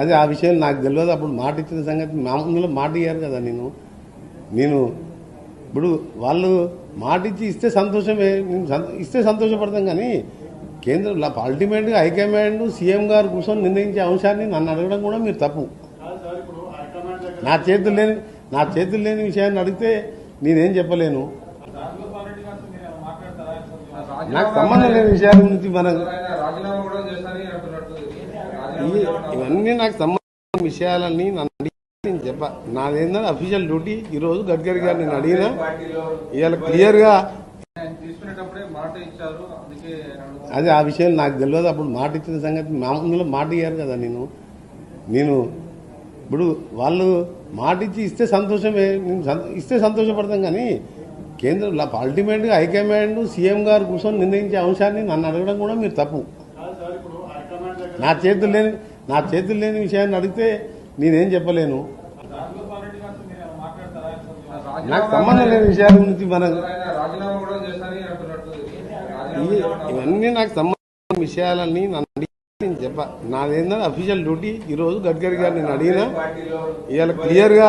అది ఆ విషయం నాకు తెలియదు. అప్పుడు మాట ఇచ్చిన సంగతి మామూలుగా మాట ఇయ్యారు కదా నేను. నేను ఇప్పుడు వాళ్ళు మాట ఇచ్చి ఇస్తే సంతోషమే ఇస్తే సంతోషపడతాం కానీ కేంద్రం అల్టిమేట్గా హైకమాండ్ సీఎం గారు కూర్చొని నిర్ణయించే అంశాన్ని నన్ను అడగడం కూడా మీరు తప్పు. నా చేతులు లేని నా చేతులు లేని విషయాన్ని అడిగితే నేనేం చెప్పలేను. నాకు సంబంధం లేని విషయాల గురించి మనం ఇవన్నీ నాకు సంబంధించిన విషయాలన్నీ నన్ను అడిగి నేను చెప్ప నాదేంటంటే అఫీషియల్ డ్యూటీ ఈ రోజు గడ్కరీ గారు నేను అడిగినా. ఇవాళ క్లియర్గా ఆయన తీసుకునేటప్పుడే మాట ఇచ్చారు అందుకే అడుగుతున్నా. అది ఆ విషయం నాకు తెలియదు. అప్పుడు మాట ఇచ్చిన సంగతి మామూలుగా మాట ఇయ్యారు కదా నేను. నేను ఇప్పుడు వాళ్ళు మాట ఇచ్చి ఇస్తే సంతోషమే నేను సంత- ఇస్తే సంతోషపడతాం కానీ కేంద్రం అల్టిమేట్గా హైకమాండ్ సీఎం గారు కూర్చొని నిర్ణయించే అంశాన్ని నన్ను అడగడం కూడా మీరు తప్పు. నా చేతులు లేని నా చేతులు లేని విషయాన్ని అడిగితే నేనేం చెప్పలేను. నాకు సంబంధం లేని విషయాల గురించి మనం ఇవన్నీ నాకు సంబంధించిన విషయాలన్నీ నన్ను అడిగి నేను చెప్ప నాదేంటంటే అఫీషియల్ డ్యూటీ ఈరోజు గడ్కరీ గారు నేను అడిగినా ఇవాళ క్లియర్గా